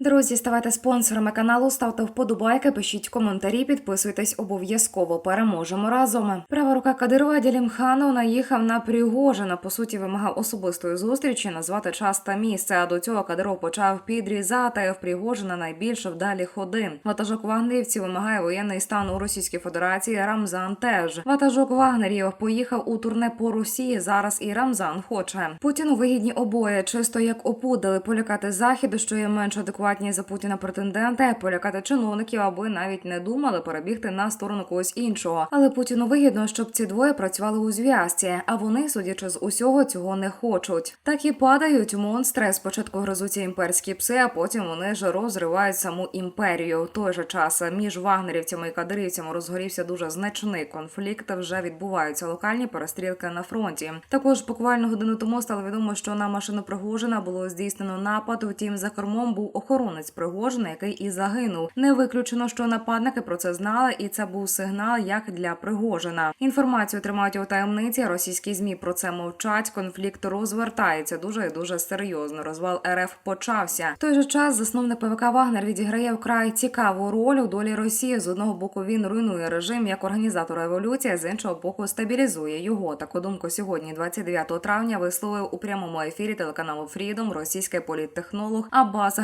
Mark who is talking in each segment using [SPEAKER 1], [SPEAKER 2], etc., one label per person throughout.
[SPEAKER 1] Друзі, ставайте спонсорами каналу, ставте вподобайки, пишіть коментарі, підписуйтесь обов'язково. Переможемо разом. Права рука Кадирова Ділімханов наїхав на Пригожина. По суті, вимагав особистої зустрічі, назвати час та місце. А до цього Кадиров почав підрізати в Пригожина найбільше вдалі ходи. Ватажок вагнерівців вимагає воєнний стан у Російській Федерації. Рамзан теж ватажок Вагнерів поїхав у турне по Росії. Зараз і Рамзан хоче. Путіну вигідні обоє, чисто як опудали полякати західу, що є менш адекватні за Путіна претенденти, полякати чиновників, аби навіть не думали перебігти на сторону когось іншого. Але Путіну вигідно, щоб ці двоє працювали у зв'язці, а вони, судячи з усього, цього не хочуть. Так і падають монстри. Спочатку гризуться імперські пси, а потім вони ж розривають саму імперію. В той же час між вагнерівцями і кадирівцями розгорівся дуже значний конфлікт. Вже відбуваються локальні перестрілки на фронті. Також буквально годину тому стало відомо, що на машину Пригожина було здійснено напад. Втім, за кермом був охоронець Пригожина, який і загинув. Не виключено, що нападники про це знали, і це був сигнал як для Пригожина. Інформацію тримають у таємниці. Російські змі про це мовчать. Конфлікт розвертається дуже і дуже серйозно. Розвал РФ почався. В той же час засновник ПВК Вагнер відіграє вкрай цікаву роль у долі Росії. З одного боку він руйнує режим як організатор революції, з іншого боку стабілізує його. Таку думку сьогодні, 29 травня, висловив у прямому ефірі телеканалу Фрідом російський політтехнолог Аббас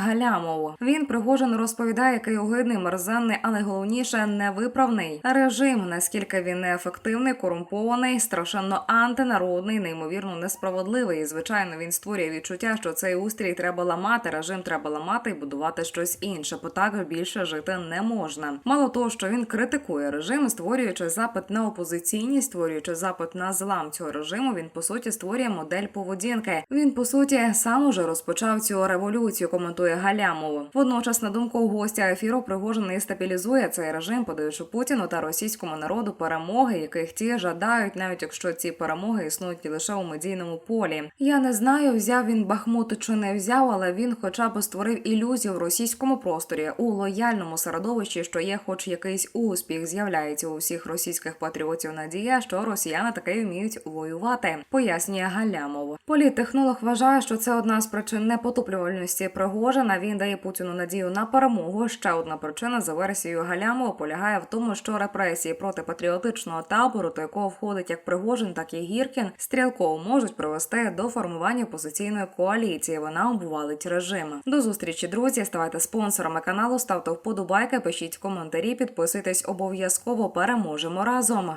[SPEAKER 1] Галямов. Він Пригожин розповідає, який огидний, мерзенний, але головніше невиправний режим. Наскільки він неефективний, корумпований, страшенно антинародний, неймовірно несправедливий. І звичайно, він створює відчуття, що цей устрій треба ламати, режим треба ламати і будувати щось інше. Бо так більше жити не можна. Мало того, що він критикує режим, створюючи запит на опозиційність, створюючи запит на злам цього режиму. Він по суті створює модель поведінки. Він по суті сам уже розпочав цю революцію. Коментує Галямов. Водночас, на думку гостя ефіру, Пригожин і стабілізує цей режим, подаючи Путіну та російському народу перемоги, яких ті жадають, навіть якщо ці перемоги існують лише у медійному полі. Я не знаю, взяв він Бахмут чи не взяв, але він, хоча б створив ілюзію в російському просторі у лояльному середовищі, що є, хоч якийсь успіх, з'являється у всіх російських патріотів надія, що росіяни таки вміють воювати, пояснює Галямов. Політтехнолог вважає, що це одна з причин непотоплювальності Пригожина. Він дає Путіну надію на перемогу. Ще одна причина за версією Галямова полягає в тому, що репресії проти патріотичного табору, до якого входить як Пригожин, так і Гіркін, стрілково можуть привести до формування опозиційної коаліції. Вона обвалить режим. До зустрічі, друзі. Ставайте спонсорами каналу, ставте вподобайки, пишіть коментарі, підписуйтесь обов'язково. Переможемо разом.